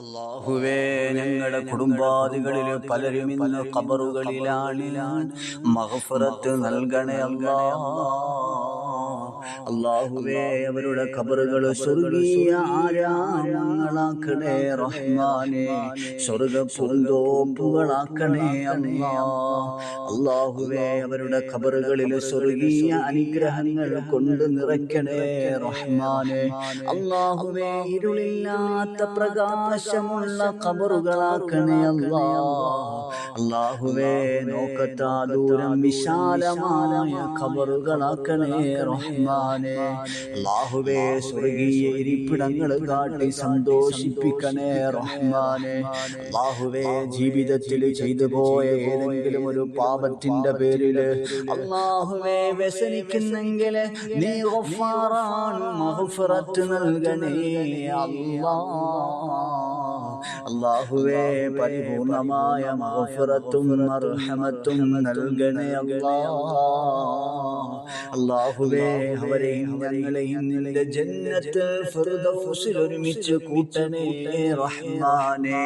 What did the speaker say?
അള്ളാഹുവേ ഞങ്ങളുടെ കുടുംബാദികളിൽ പലരും ഇന്ന് കബറുകളിലാണ് മഹഫറത്ത് നൽകണേ അല്ലാ അള്ളാഹുവേ അവരുടെ ഖബറുകൾ സ്വർഗീയ ആരാമങ്ങളാക്കണേ റഹ്മാനെ സ്വർഗ പൂന്തോപ്പുകളാക്കണേ അമ്മാ അള്ളാഹുവേ അവരുടെ ഖബറുകളിൽ സ്വർഗീയ അനുഗ്രഹങ്ങൾ കൊണ്ട് നിറയ്ക്കണേ റഹ്മാനെ. അള്ളാഹുവേ ഇരുളില്ലാത്ത പ്രകാശമുള്ള ഖബറുകളാക്കണേ അല്ലാ അള്ളാഹുവേ നോക്കത്താ ദൂരം വിശാലമായ കബറുകളാക്കണേ റഹ്മാനെ അള്ളാഹുവേ സ്വർഗീയ ഇരിപ്പിടങ്ങൾ കാട്ടി സന്തോഷിപ്പിക്കണേ റഹ്മാനെ. അള്ളാഹുവേ ജീവിതത്തിൽ ചെയ്തു പോയ ഏതെങ്കിലും ഒരു പാപത്തിന്റെ പേരിൽ അള്ളാഹുവേ വ്യസനിക്കുന്നെങ്കിൽ നീ ഗഫാറാണ് നൽകണേ അല്ലാ അള്ളാഹുവേ പരിപൂർണമായ മഹഫിറത്തും അർഹമത്തും നൽകണേ അല്ലാ അള്ളാഹുവേ അവരെയും ഞങ്ങളെയും നിന്റെ ജന്നത്ത് ഫിർദൗസിൽ ഒരുമിച്ച് കൂട്ടണേ റഹ്മാനേ.